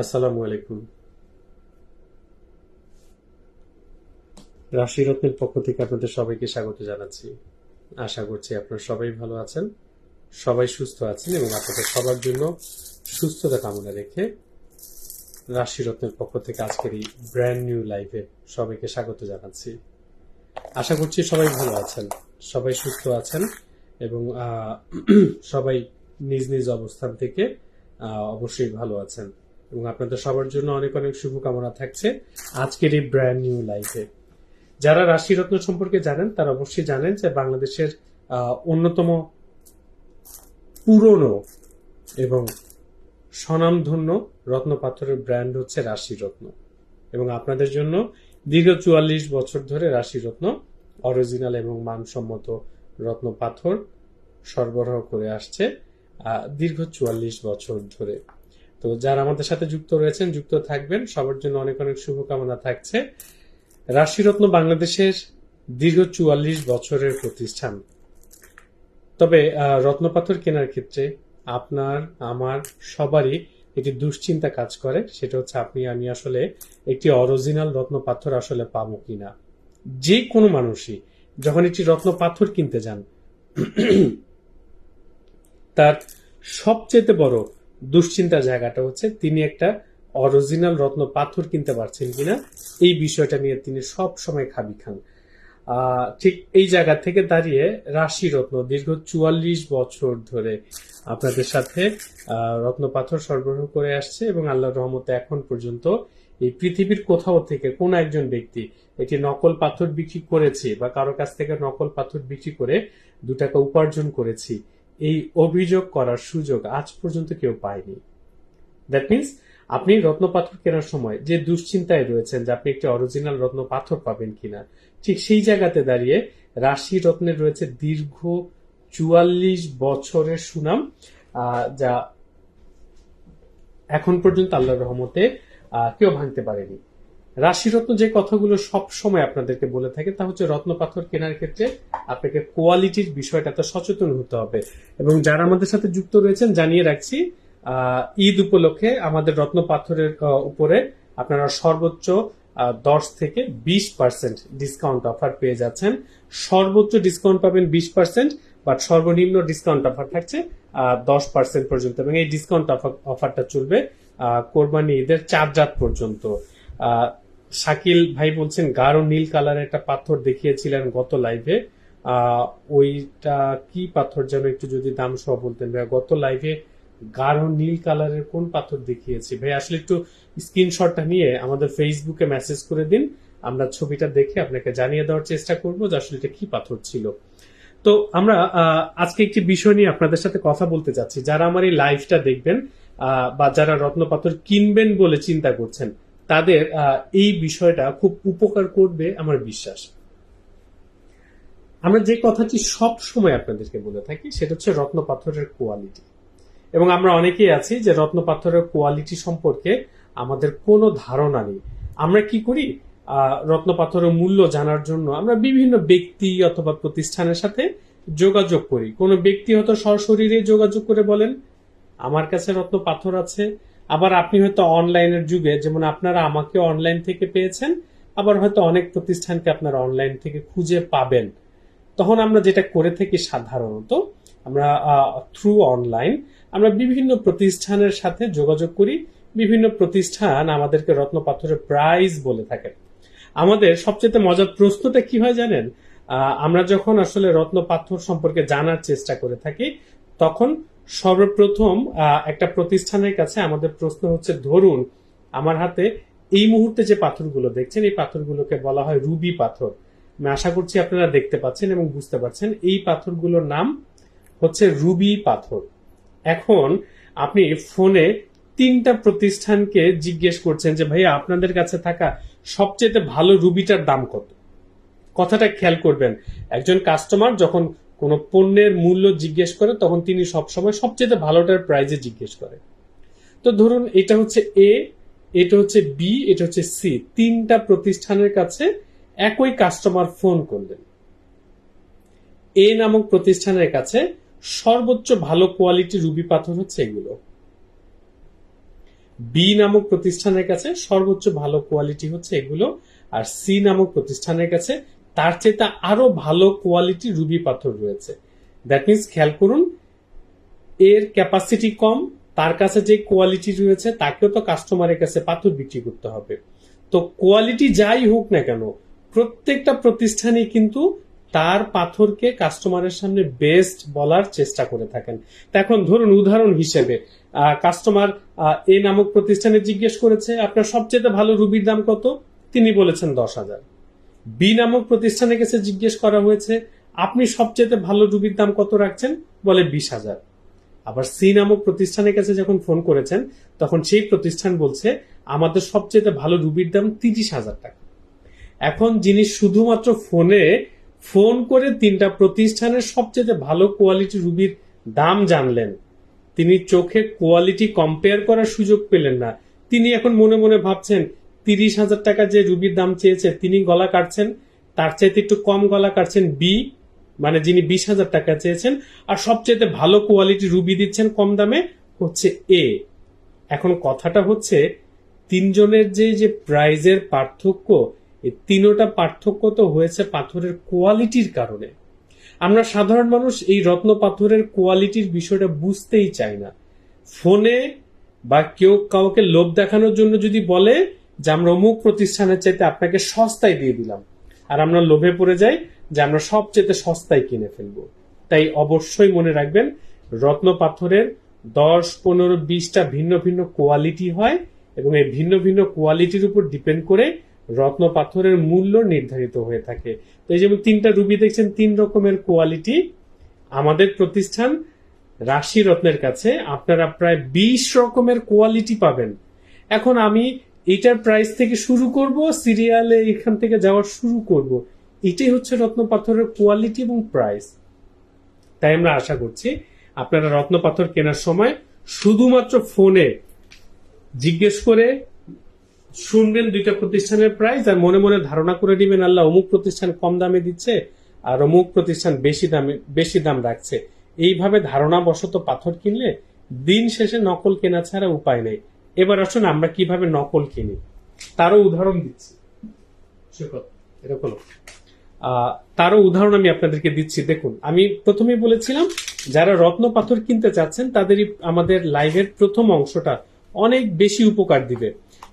আসসালামু আলাইকুম। রাশি রত্নের পক্ষ থেকে আপনাদের সবাইকে স্বাগত জানাচ্ছি। আশা করছি আপনারা সবাই ভালো আছেন, সবাই সুস্থ আছেন এবং আপনাদের সবার জন্য সুস্থতা কামনা রেখে রাশি রত্নের পক্ষ থেকে আজকের এই ব্র্যান্ড নিউ লাইভে সবাইকে স্বাগত জানাচ্ছি। আশা করছি সবাই ভালো আছেন, সবাই সুস্থ আছেন এবং সবাই নিজ নিজ অবস্থান থেকে অবশ্যই ভালো আছেন। এবং আপনাদের সবার জন্য অনেক অনেক শুভকামনা থাকছে আজকের এই ব্র্যান্ড নিউ লাইফে যারা রাশি রত্ন সম্পর্কে জানেন, তারা অবশ্যই জানেন যে বাংলাদেশের অন্যতম পুরনো এবং স্বনামধন্য রত্ন পাথরের ব্র্যান্ড হচ্ছে রাশি রত্ন। এবং আপনাদের জন্য দীর্ঘ চুয়াল্লিশ বছর ধরে রাশি রত্ন অরিজিনাল এবং মানসম্মত রত্ন পাথর সরবরাহ করে আসছে দীর্ঘ চুয়াল্লিশ বছর ধরে। তো যারা আমাদের সাথে যুক্ত রয়েছেন, যুক্ত থাকবেন, সবার জন্য অনেক অনেক শুভকামনা থাকছে। রাশিরত্ন বাংলাদেশের দীর্ঘ চুয়াল্লিশ বছরের প্রতিষ্ঠান। তবে রত্নপাথর কেনার ক্ষেত্রে আপনার, আমার সবারই একটি দুশ্চিন্তা কাজ করে, সেটা হচ্ছে আপনি, আমি আসলে একটি অরিজিনাল রত্নপাথর আসলে পাবো কিনা। যে কোনো মানুষই যখন একটি রত্নপাথর কিনতে যান, তার সবচেয়ে বড় দুশ্চিন্তার জায়গাটা হচ্ছে তিনি একটা অরিজিনাল রত্ন পাথর কিনতে পারছেন কিনা, এই বিষয়টা নিয়ে তিনি সব সময় খাবি খান। ঠিক এই জায়গা থেকে দাঁড়িয়ে রাশি রত্ন দীর্ঘ চুয়াল্লিশ বছর ধরে আপনাদের সাথে রত্ন পাথর সরবরাহ করে আসছে এবং আল্লাহর রহমতে এখন পর্যন্ত এই পৃথিবীর কোথাও থেকে কোন একজন ব্যক্তি এটি নকল পাথর বিক্রি করেছে বা কারও কাছ থেকে নকল পাথর বিক্রি করে দু টাকা উপার্জন করেছি এই অভিযোগ করার সুযোগ আজ পর্যন্ত কেউ পায়নি। দ্যাট মিনস আপনি রত্ন পাথর কেনার সময় যে দুশ্চিন্তায় রয়েছেন যে আপনি একটি অরিজিনাল রত্ন পাথর পাবেন কিনা, ঠিক সেই জায়গাতে দাঁড়িয়ে রাশি রত্নের রয়েছে দীর্ঘ চুয়াল্লিশ বছরের সুনাম যা এখন পর্যন্ত আল্লাহর রহমতে কেউ ভাঙতে পারেনি। রাশিরত্ন যে কথাগুলো সব সময় আপনাদেরকে বলে থাকে, তা হচ্ছে রত্ন পাথর কেনার ক্ষেত্রে আপনাকে কোয়ালিটির বিষয়টাতে সচেতন হতে হবে। এবং যারা আমাদের সাথে যুক্ত রয়েছেন, জানিয়ে রাখছি ঈদ উপলক্ষে আমাদের রত্ন পাথরের উপরে আপনারা সর্বোচ্চ দশ থেকে বিশ পার্সেন্ট ডিসকাউন্ট অফার পেয়ে যাচ্ছেন। সর্বোচ্চ ডিসকাউন্ট পাবেন বিশ পার্সেন্ট, বাট সর্বনিম্ন ডিসকাউন্ট অফার থাকছে দশ পার্সেন্ট পর্যন্ত। এবং এই ডিসকাউন্ট অফারটা চলবে কোরবানি ঈদের চার রাত পর্যন্ত। শাকিল ভাই বলছেন, গাঢ় নীল কালারের একটা পাথর দেখিয়েছিলেন গত লাইভে ওইটা কি পাথর যেন একটু যদি দাম সহ বলতেন। ভাই গত লাইভে গাঢ় নীল কালারের কোন পাথর দেখিয়েছি? ভাই আসলে একটু স্ক্রিনশটটা নিয়ে আমাদের ফেসবুকে মেসেজ করে দিন। আমরা ছবিটা দেখে আপনাকে জানিয়ে দেওয়ার চেষ্টা করব যে আসলে এটা কি পাথর ছিল। তো আমরা আজকে একটি বিষয় নিয়ে আপনাদের সাথে কথা বলতে যাচ্ছি। যারা আমার এই লাইভটা দেখবেন বা যারা রত্ন পাথর কিনবেন বলে চিন্তা করছেন তাদের এই বিষয়টা খুব উপকার করবে আমার বিশ্বাস। আমরা যে কথাটি সব সময় আপনাদেরকে বলে থাকি, সেটা হচ্ছে রত্ন পাথরের কোয়ালিটি এবং আমরা অনেকেই আছি যে রত্ন পাথরের কোয়ালিটি সম্পর্কে আমাদের কোনো ধারণা নেই। আমরা কি করি? রত্ন পাথরের মূল্য জানার জন্য আমরা বিভিন্ন ব্যক্তি অথবা প্রতিষ্ঠানের সাথে যোগাযোগ করি। কোনো ব্যক্তি হয়তো সশরীরে যোগাযোগ করে বলেন, আমার কাছে রত্ন পাথর আছে। আবার আপনি হয়তো অনলাইনের যুগে, যেমন আপনারা আমাকে অনলাইন থেকে পেয়েছেন, আবার হয়তো অনেক প্রতিষ্ঠানকে আপনারা অনলাইন থেকে খুঁজে পাবেন। তখন আমরা যেটা করে থাকি সাধারণত, আমরা থ্রু অনলাইন আমরা বিভিন্ন প্রতিষ্ঠানের সাথে যোগাযোগ করি, বিভিন্ন প্রতিষ্ঠান আমাদেরকে রত্ন পাথরের প্রাইজ বলে থাকে। আমাদের সবচেয়ে মজার প্রশ্নটা কি হয় জানেন? আমরা যখন আসলে রত্ন পাথর সম্পর্কে জানার চেষ্টা করে থাকি, তখন সর্বপ্রথম একটা প্রতিষ্ঠানের কাছে আমাদের প্রশ্ন হচ্ছে, ধরুন, আমার হাতে এই মুহূর্তে যে পাথরগুলো দেখছেন, এই পাথরগুলোকে বলা হয় রুবি পাথর। আমি আশা করছি আপনারা দেখতে পাচ্ছেন এবং বুঝতে পারছেন, এই পাথরগুলোর নাম হচ্ছে রুবি পাথর। এখন আপনি ফোনে তিনটা প্রতিষ্ঠানকে জিজ্ঞেস করছেন যে, ভাইয়া, আপনাদের কাছে থাকা সবচেয়ে ভালো রুবিটার দাম কত? কথাটা খেয়াল করবেন, একজন কাস্টমার যখন কোনো পণ্যের মূল্য জিজ্ঞেস করে, তখন তিনি সবসময় সবচেয়ে ভালোটার প্রাইজে জিজ্ঞেস করে। তো ধরুন, এটা হচ্ছে এ এটা হচ্ছে বি এটা হচ্ছে সি তিনটা প্রতিষ্ঠানের কাছে একই কাস্টমার ফোন করলেন। এ নামক প্রতিষ্ঠানের কাছে সর্বোচ্চ ভালো কোয়ালিটি রুবি পাথর হচ্ছে এগুলো। বি নামক প্রতিষ্ঠানের কাছে সর্বোচ্চ ভালো কোয়ালিটি হচ্ছে এগুলো। আর সি নামক প্রতিষ্ঠানের কাছে তার চেয়ে আরও ভালো কোয়ালিটি রুবি পাথর রয়েছে। দ্যাট মিনস খেয়াল করুন, এর ক্যাপাসিটি কম, তার কাছে যে কোয়ালিটি রয়েছে, তাকেও তো কাস্টমারের কাছে পাথর বিক্রি করতে হবে। তো কোয়ালিটি যাই হোক না কেন, প্রত্যেকটা প্রতিষ্ঠানই কিন্তু তার পাথরকে কাস্টমারের সামনে বেস্ট বলার চেষ্টা করে থাকেন। এখন ধরুন, উদাহরণ হিসেবে কাস্টমার এ নামক প্রতিষ্ঠানে জিজ্ঞেস করেছে, আপনার সবচেয়ে ভালো রুবির দাম কত? তিনি বলেছেন দশ হাজার। বি নামক প্রতিষ্ঠানের কাছে জিজ্ঞেস করা হয়েছে, আপনি সবচেয়ে ভালো রুবির দাম কত রাখছেন? বলে বিশ হাজার। আবার সি নামক প্রতিষ্ঠানের কাছে যখন ফোন করেছেন, তখন সেই প্রতিষ্ঠান বলছে, আমাদের সবচেয়ে ভালো রুবির দাম তিরিশ হাজার টাকা। এখন যিনি শুধুমাত্র ফোনে ফোন করে তিনটা প্রতিষ্ঠানের সবচেয়ে ভালো কোয়ালিটি রুবির দাম জানলেন, তিনি চোখে কোয়ালিটি কম্পেয়ার করার সুযোগ পেলেন না। তিনি এখন মনে মনে ভাবছেন তিরিশ হাজার টাকা যে রুবির দাম চেয়েছে, তিনি গলা কাটছেন। তার চাইতে একটু কম গলা কাটছেন বি মানে যিনি বিশ হাজার টাকা চেয়েছেন। আর সবচেয়ে ভালো কোয়ালিটি রুবি দিচ্ছেন কম দামে হচ্ছে এ এখন কথাটা হচ্ছে, তিনজনের যে যে প্রাইজের পার্থক্য, এই তিনোটা পার্থক্য তো হয়েছে পাথরের কোয়ালিটির কারণে। আমরা সাধারণ মানুষ এই রত্ন পাথরের কোয়ালিটির বিষয়টা বুঝতেই চাই না। ফোনে বা কেউ কাউকে লোভ দেখানোর জন্য যদি বলে যে আমরা অমুক প্রতিষ্ঠানের চাইতে আপনাকে সস্তায় দিয়ে দিলাম। আর আমরা লোভে পড়ে যাই যে আমরা সবচেয়ে সস্তায় কিনে ফেলব। তাই অবশ্যই মনে রাখবেন, রত্ন পাথরের দশ, পনেরো, বিশটা ভিন্ন ভিন্ন কোয়ালিটি হয় এবং এই ভিন্ন ভিন্ন কোয়ালিটির উপর ডিপেন্ড করে রত্ন পাথরের মূল্য নির্ধারিত হয়ে থাকে। তো এই যেমন তিনটা রুবি দেখছেন, তিন রকমের কোয়ালিটি। আমাদের প্রতিষ্ঠান রাশি রত্নের কাছে আপনারা প্রায় বিশ রকমের কোয়ালিটি পাবেন। এখন আমি এটার প্রাইস থেকে শুরু করব সিরিয়ালে এখান থেকে যাওয়া শুরু করব। এটাই হচ্ছে রত্ন পাথরের কোয়ালিটি এবং প্রাইস তাই আমরা আশা করছি আপনারা রত্ন পাথর কেনার সময় শুধুমাত্র ফোনে জিজ্ঞেস করে শুনবেন দুইটা প্রতিষ্ঠানের প্রাইস আর মনে মনে ধারণা করে দিবেন আল্লাহ, অমুক প্রতিষ্ঠান কম দামে দিচ্ছে আর অমুক প্রতিষ্ঠান বেশি দামে, বেশি দাম রাখছে। এইভাবে ধারণা বশত পাথর কিনলে দিন শেষে নকল কেনা ছাড়া উপায় নেই। এবার আসুন আমরা কীভাবে নকল কিনি। তারও উদাহরণ দিচ্ছি। এরকম তারও উদাহরণ আমি আপনাদেরকে দিচ্ছি। দেখুন আমি প্রথমেই বলেছিলাম যারা রত্ন পাথর কিনতে চাচ্ছেন তাদেরই আমাদের লাইভের প্রথম অংশটা অনেক বেশি উপকার দিবে।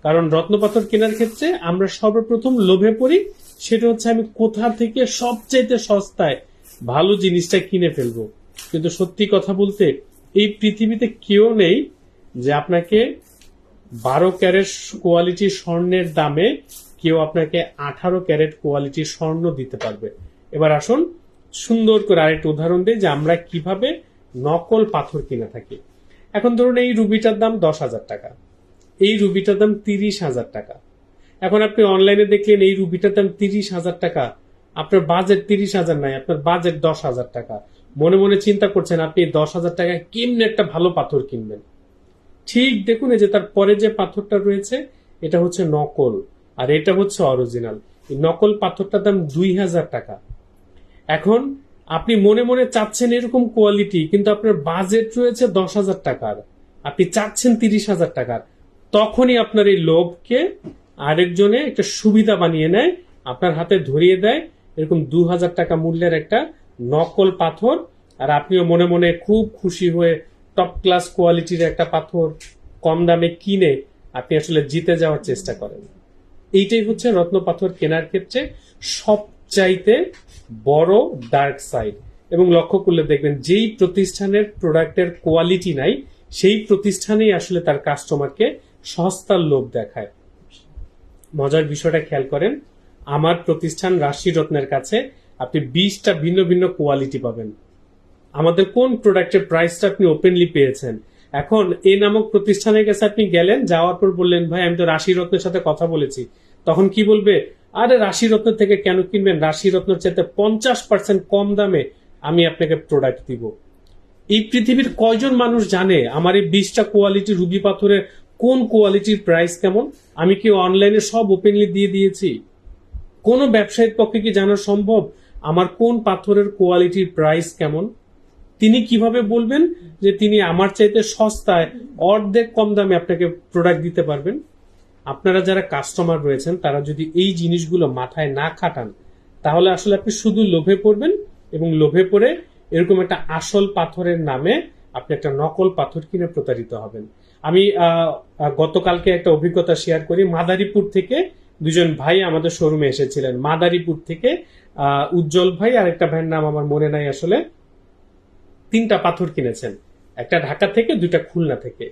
কারণ রত্ন পাথর কেনার ক্ষেত্রে আমরা সর্বপ্রথম লোভে পড়ি সেটা হচ্ছে আমি কোথা থেকে সবচাইতে সস্তায় ভালো জিনিসটা কিনে ফেলব। কিন্তু সত্যি কথা বলতে এই পৃথিবীতে কেউ নেই যে আপনাকে বারো ক্যারেট কোয়ালিটি স্বর্ণের দামে কেউ আপনাকে আঠারো ক্যারেট কোয়ালিটির স্বর্ণ দিতে পারবে। এবার আসুন সুন্দর করে আরেকটা উদাহরণ দিই যে আমরা কীভাবে নকল পাথর কিনে থাকি। এখন ধরুন এই রুবিটার দাম দশ হাজার টাকা, এই রুবিটার দাম তিরিশ হাজার টাকা। এখন আপনি অনলাইনে দেখলেন এই রুবিটার দাম তিরিশ হাজার টাকা, আপনার বাজেট তিরিশ হাজার নাই, আপনার বাজেট দশ হাজার টাকা। মনে মনে চিন্তা করছেন, আপনি দশ হাজার টাকা কেমনে একটা ভালো পাথর কিনবেন? ঠিক দেখুন, এই যে তার পরে যে পাথরটা রয়েছে, এটা হচ্ছে নকল, আর এটা হচ্ছে অরিজিনাল নকল পাথরটার দাম দুই হাজার টাকা। এখন আপনি মনে মনে চাচ্ছেন এরকম কোয়ালিটি কিন্তু আপনার বাজেট রয়েছে দশ হাজার টাকার। আপনি চাচ্ছেন তিরিশ হাজার টাকার। তখনই আপনার এই লোভকে আরেকজনে একটা সুবিধা বানিয়ে নেয়, আপনার হাতে ধরিয়ে দেয়, এরকম দু হাজার টাকা মূল্যের একটা নকল পাথর, আর আপনিও মনে মনে খুব খুশি হয়ে টপ ক্লাস কোয়ালিটির একটা পাথর কম দামে কিনে আপনি আসলে জিতে যাওয়ার চেষ্টা করেন। এইটাই হচ্ছে রত্ন পাথর কেনার ক্ষেত্রে সবচাইতে বড় ডার্ক সাইড এবং লক্ষ্য করলে দেখবেন যেই প্রতিষ্ঠানের প্রোডাক্টের কোয়ালিটি নাই, সেই প্রতিষ্ঠানেই আসলে তার কাস্টমারকে সস্তার লোভ দেখায়। মজার বিষয়টা খেয়াল করেন, আমার প্রতিষ্ঠান রাশি রত্নের কাছে আপনি বিশটা ভিন্ন ভিন্ন কোয়ালিটি পাবেন। আমাদের কোন প্রোডাক্টের প্রাইসটা আপনি ওপেনলি পেয়েছেন? এখন এ নামক প্রতিষ্ঠানের কাছে আপনি গেলেন, যাওয়ার পর বললেন, ভাই, আমি তো রাশি রত্নের সাথে কথা বলেছি। তখন কি বলবে? আরে, রাশি রত্ন থেকে কেন কিনবেন? রাশি রত্নের চাইতে পঞ্চাশ পার্সেন্ট কম দামে আমি আপনাকে প্রোডাক্ট দিব। এই পৃথিবীর কয়জন মানুষ জানে আমার এই বিশটা কোয়ালিটি রুবি পাথরের কোন কোয়ালিটির প্রাইস কেমন? আমি কি অনলাইনে সব ওপেনলি দিয়ে দিয়েছি? কোন ব্যবসায়ীর পক্ষে কি জানা সম্ভব? আমার কোন পাথরের কোয়ালিটির প্রাইস কেমন? তিনি কীভাবে বলবেন যে তিনি আমার চাইতে সস্তায় অর্ধেক কম দামে আপনাকে প্রোডাক্ট দিতে পারবেন? আপনারা যারা কাস্টমার রয়েছেন, তারা যদি এই জিনিসগুলো মাথায় না খাটান, তাহলে আসলে আপনি শুধু লোভে পড়বেন এবং লোভে পড়ে এরকম একটা আসল পাথরের নামে আপনি একটা নকল পাথর কিনে প্রতারিত হবেন। আমি গতকালকে একটা অভিজ্ঞতা শেয়ার করি। মাদারীপুর থেকে দুজন ভাই আমাদের শোরুমে এসেছিলেন। মাদারীপুর থেকে উজ্জ্বল ভাই আর একটা ভাইয়ের নাম আমার মনে নাই আসলে। তিনটা পাথর কিনেছেন। একটা ঢাকা থেকে, দুইটা খুলনা থেকে।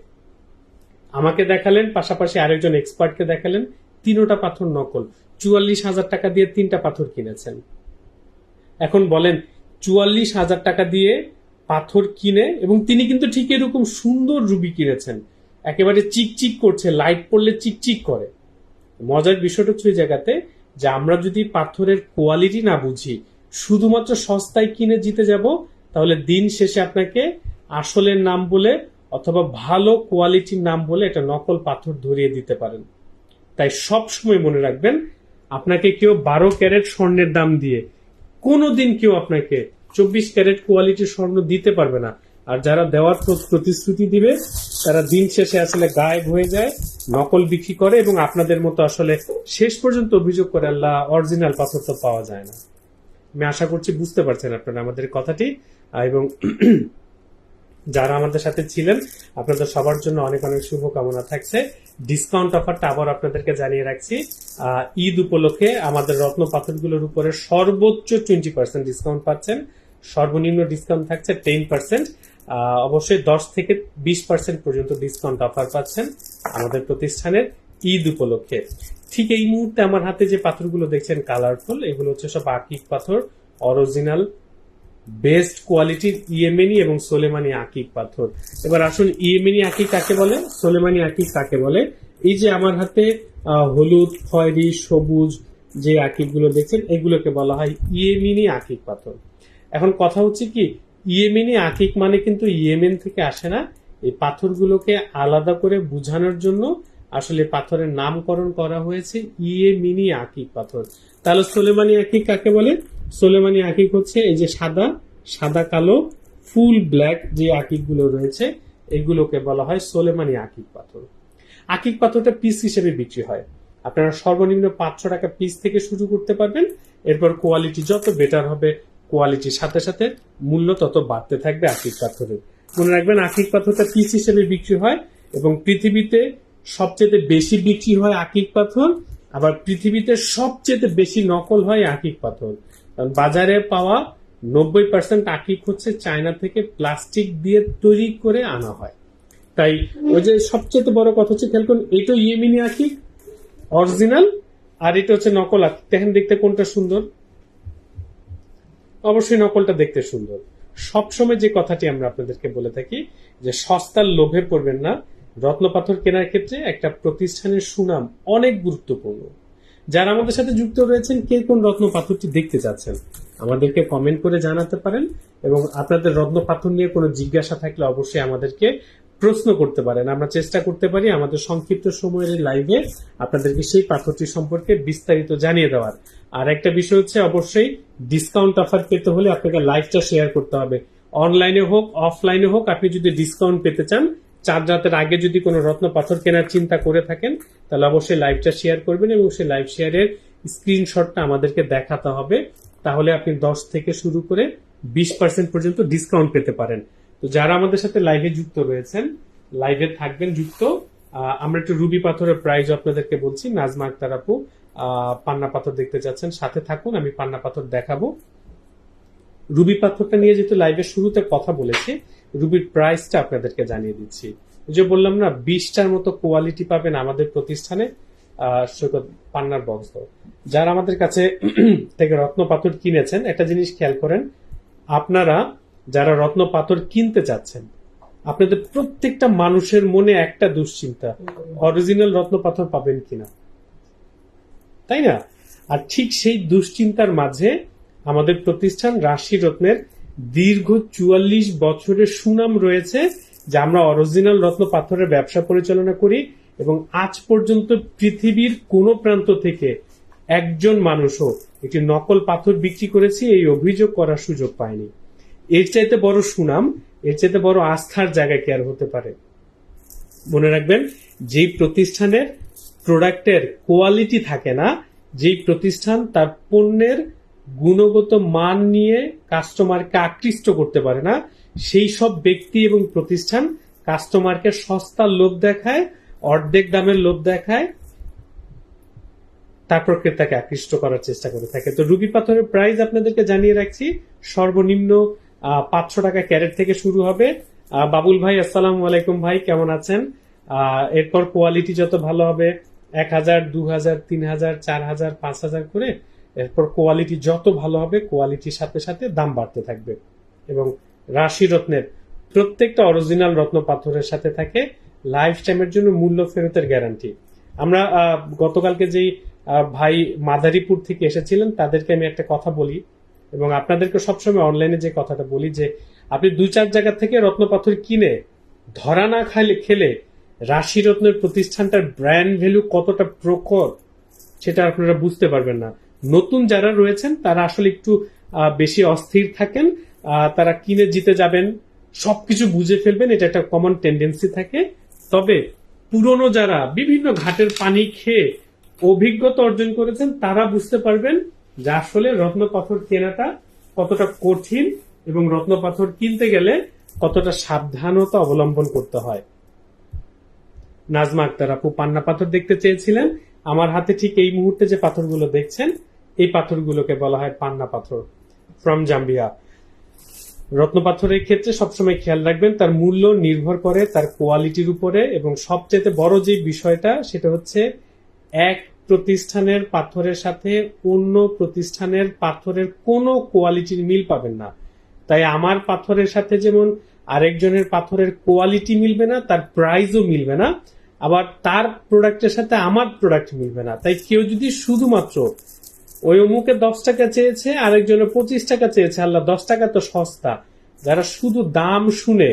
আমাকে দেখালেন, পাশাপাশি আরেকজন এক্সপার্টকে দেখালেন, তিনোটা পাথর নকল। চুয়াল্লিশ হাজার টাকা দিয়ে তিনটা পাথর কিনেছেন। এখন বলেন, চুয়াল্লিশ হাজার টাকা দিয়ে পাথর কিনে, এবং তিনি কিন্তু ঠিক এরকম সুন্দর রুবি কিনেছেন। একেবারে চিকচিক করছে, লাইট পড়লে চিকচিক করে। মজার বিষয়টা হচ্ছে ওই জায়গাতে যে আমরা যদি পাথরের কোয়ালিটি না বুঝি, শুধুমাত্র সস্তায় কিনে জিতে যাব তাহলে দিন শেষে আপনাকে আসলের নাম বলে অথবা ভালো কোয়ালিটির নাম বলে একটা নকল পাথর ধরিয়ে দিতে পারেন। তাই সব সময় মনে রাখবেন, আপনাকে কেউ বারো ক্যারেট স্বর্ণের দাম দিয়ে কোনোদিন কেউ আপনাকে চব্বিশ ক্যারেট কোয়ালিটির স্বর্ণ দিতে পারবে না। আর যারা দেওয়ার প্রতিশ্রুতি দিবে, তারা দিন শেষে আসলে গায়েব হয়ে যায়, নকল বিক্রি করে এবং আপনাদের মতো আসলে শেষ পর্যন্ত অভিযোগ করে আল্লাহ অরিজিনাল পাথর তো পাওয়া যায় না। আমি আশা করছি বুঝতে পারছেন আপনারা আমাদের কথাটি। এবং যারা আমাদের সাথে ছিলেন, আপনাদের সবার জন্য অনেক অনেক শুভকামনা থাকছে। ডিসকাউন্ট অফারটা আবার আপনাদেরকে জানিয়ে রাখছি। ঈদ উপলক্ষে আমাদের রত্ন পাথরগুলোর উপরে সর্বোচ্চ টোয়েন্টি পার্সেন্ট ডিসকাউন্ট পাচ্ছেন। সর্বনিম্ন ডিসকাউন্ট থাকছে টেন পার্সেন্ট অবশ্যই দশ থেকে বিশ পার্সেন্ট পর্যন্ত ডিসকাউন্ট অফার পাচ্ছেন আমাদের প্রতিষ্ঠানের ঈদ উপলক্ষে। ঠিক এই মুহূর্তে আমার হাতে যে পাথরগুলো দেখছেন কালারফুল এগুলো হচ্ছে সব আকিক পাথর অরিজিনাল বেস্ট কোয়ালিটির ইয়েমেনি এবং সোলেমানি আকিক পাথর। এবার আসুন, ইয়েমেনি আকিক কাকে বলে, সোলেমানি আকিক কাকে বলে? এই যে আমার হাতে হলুদ, খয়েরি, সবুজ যে আকিকগুলো দেখছেন, এগুলোকে বলা হয় ইয়েমিনি আকিক পাথর। এখন কথা হচ্ছে কি, ইয়েমেনি আকিক মানে কিন্তু ইয়েমেন থেকে আসে না। এই পাথরগুলোকে আলাদা করে বোঝানোর জন্য আসলে পাথরের নামকরণ করা হয়েছে ইয়ে মিনি আকিক পাথর। তাহলে সোলেমানি আকিক কাকে বলে? সোলেমানি আকিক হচ্ছে এই যে সাদা সাদা, কালো, ফুল, ব্ল্যাক যে আকিকগুলো রয়েছে, এগুলোকে বলা হয় সোলেমানি আকিক পাথর। আকিক পাথরটা পিস হিসেবে বিক্রি হয়। আপনারা সর্বনিম্ন পাঁচশো টাকা পিস থেকে শুরু করতে পারবেন। এরপর কোয়ালিটি যত বেটার হবে, কোয়ালিটির সাথে সাথে মূল্য তত বাড়তে থাকবে আকিক পাথরের। মনে রাখবেন, আকিক পাথরটা পিস হিসেবে বিক্রি হয় এবং পৃথিবীতে সবচেয়ে বেশি বিক্রি হয় আকিক পাথর, আবার পৃথিবীতে সবচেয়ে বেশি নকল হয় আকিক পাথর। কারণ বাজারে পাওয়া নব্বই পার্সেন্ট আকিক হচ্ছে চায়না থেকে প্লাস্টিক দিয়ে তৈরি করে আনা হয়। তাই ওই যে সবচেয়ে বড় কথা হচ্ছে, খেয়াল করুন এটা ইয়েমিনি আকিক, অরিজিনাল, আর এটা হচ্ছে নকল আকিক। দেখেন দেখতে কোনটা সুন্দর। অবশ্যই নকলটা দেখতে সুন্দর। সবসময় যে কথাটি আমরা আপনাদেরকে বলে থাকি, যে সস্তার লোভে পড়বেন না রত্ন পাথর কেনার ক্ষেত্রে একটা প্রতিষ্ঠানের সুনাম অনেক গুরুত্বপূর্ণ। যারা আমাদের সাথে যুক্ত রয়েছেন, কে কোন রত্ন পাথরটি দেখতে চাচ্ছেন, আমাদেরকে কমেন্ট করে জানাতে পারেন এবং আপনাদের রত্ন পাথর নিয়ে কোনো জিজ্ঞাসা থাকলে অবশ্যই আমাদেরকে প্রশ্ন করতে পারেন। আমরা চেষ্টা করতে পারি আমাদের সংক্ষিপ্ত সময়ের লাইভে আপনাদেরকে সেই পাথরটি সম্পর্কে বিস্তারিত জানিয়ে দেওয়ার। আর একটা বিষয় হচ্ছে, অবশ্যই ডিসকাউন্ট অফার পেতে হলে আপনাকে লাইভটা শেয়ার করতে হবে। অনলাইনে হোক অফলাইনে হোক, আপনি যদি ডিসকাউন্ট পেতে চান চার রাতের আগে যদি কোনো রত্ন পাথর কেনার চিন্তা করে থাকেন, তাহলে অবশ্যই লাইভটা শেয়ার করবেন এবং সেই লাইভ শেয়ারের স্ক্রিনশটটা আমাদেরকে দেখাতে হবে। তাহলে আপনি দশ থেকে শুরু করে বিশ পার্সেন্ট পর্যন্ত ডিসকাউন্ট পেতে পারেন। তো যারা আমাদের সাথে লাইভে যুক্ত রয়েছেন, লাইভে থাকবেন যুক্ত আমরা একটু রুবি পাথরের প্রাইজ আপনাদেরকে বলছি। নাজমা আক্তার আপু পান্না পাথর দেখতে যাচ্ছেন। সাথে থাকুন, আমি পান্না পাথর দেখাবো। রুবি পাথরটা নিয়ে যেহেতু লাইভের শুরুতে কথা বলেছি রুবির প্রাইসটা আপনাদেরকে জানিয়ে দিচ্ছি। যে বললাম না, বিশটার মতো কোয়ালিটি পাবেন আমাদের প্রতিষ্ঠানে সৈকত পান্নার বক্স যারা আমাদের কাছে থেকে রত্ন পাথর কিনেছেন, একটা জিনিস খেয়াল করেন, আপনারা যারা রত্ন পাথর কিনতে চাচ্ছেন, আপনাদের প্রত্যেকটা মানুষের মনে একটা দুশ্চিন্তা অরিজিনাল রত্ন পাথর পাবেন কিনা? তাই না? আর ঠিক সেই দুশ্চিন্তার মাঝে আমাদের প্রতিষ্ঠান রাশি রত্নের দীর্ঘ চুয়াল্লিশ বছরের সুনাম রয়েছে, যে আমরা অরিজিনাল রত্ন পাথরের ব্যবসা পরিচালনা করি এবং আজ পর্যন্ত পৃথিবীর কোনো প্রান্ত থেকে একজন মানুষও একটি নকল পাথর বিক্রি করেছি, এই অভিযোগ করার সুযোগ পায়নি। এর চাইতে বড় সুনাম, এর চাইতে বড় আস্থার জায়গা কি আর হতে পারে? মনে রাখবেন, যেই প্রতিষ্ঠানের প্রোডাক্টের কোয়ালিটি থাকে না, যেই প্রতিষ্ঠান তার পণ্যের গুণগত মান নিয়ে কাস্টমারকে আকৃষ্ট করতে পারে না, সেই সব ব্যক্তি এবং প্রতিষ্ঠান কাস্টমারকে সস্তার লোভ দেখায়, অর্ধেক দামের লোভ দেখায়, তারপর ক্রেতাকে আকৃষ্ট করার চেষ্টা করে থাকে। তো রুবি পাথরের প্রাইস আপনাদেরকে জানিয়ে রাখছি, সর্বনিম্ন পাঁচশো টাকা ক্যারেট থেকে শুরু হবে। বাবুল ভাই, আসসালামু আলাইকুম ভাই, কেমন আছেন? এরপর কোয়ালিটি যত ভালো হবে, এক হাজার, দু হাজার, তিন হাজার, চার হাজার, পাঁচ হাজার করে এরপর কোয়ালিটি যত ভালো হবে কোয়ালিটির সাথে সাথে দাম বাড়তে থাকবে। এবং রাশি রত্নের প্রত্যেকটা অরিজিনাল রত্ন পাথরের সাথে থাকে লাইফ টাইমের জন্য মূল্য ফেরতের গ্যারান্টি আমরা গতকালকে যেই ভাই মাদারীপুর থেকে এসেছিলেন, তাদেরকে আমি একটা কথা বলি, এবং আপনাদেরকে সবসময় অনলাইনে যে কথাটা বলি যে, আপনি দুই চার জায়গা থেকে রত্ন পাথর কিনে, ধরা না খাইলে, খেলে, রাশি রত্নের প্রতিষ্ঠানটার ব্র্যান্ড ভ্যালু কতটা প্রখর, সেটা আপনারা বুঝতে পারবেন না। নতুন যারা রয়েছেন, তারা আসলে একটু বেশি অস্থির থাকেন। তারা কিনে জিতে যাবেন, সবকিছু বুঝে ফেলবেন, এটা একটা কমন টেন্ডেন্সি থাকে। তবে পুরনো যারা বিভিন্ন ঘাটের পানি খেয়ে অভিজ্ঞতা অর্জন করেছেন, তারা বুঝতে পারবেন যে আসলে রত্ন পাথর কেনাটা কতটা কঠিন এবং রত্ন পাথর কিনতে গেলে কতটা সাবধানতা অবলম্বন করতে হয়। নাজমা আক্তার আপু, পান্না পাথর দেখতে চেয়েছিলেন। আমার হাতে ঠিক এই মুহূর্তে যে পাথরগুলো দেখছেন এই পাথরগুলোকে বলা হয় পান্না পাথর ফ্রম জাম্বিয়া রত্ন পাথরের ক্ষেত্রে সবসময় খেয়াল রাখবেন, তার মূল্য নির্ভর করে তার কোয়ালিটির উপরে এবং সবচেয়ে বড় যে বিষয়টা, সেটা হচ্ছে এক প্রতিষ্ঠানের পাথরের সাথে অন্য প্রতিষ্ঠানের পাথরের কোনো কোয়ালিটির মিল পাবেন না। তাই আমার পাথরের সাথে যেমন আরেকজনের পাথরের কোয়ালিটি মিলবে না, তার প্রাইসও মিলবে না, আবার তার প্রোডাক্টের সাথে আমার প্রোডাক্ট মিলবে না। তাই কেউ যদি শুধুমাত্র ওই অমুকে দশ টাকা চেয়েছে আরেকজনের পঁচিশ টাকা চেয়েছে। আল্লাহ, দশ টাকা তো সস্তা। যারা শুধু দাম শুনে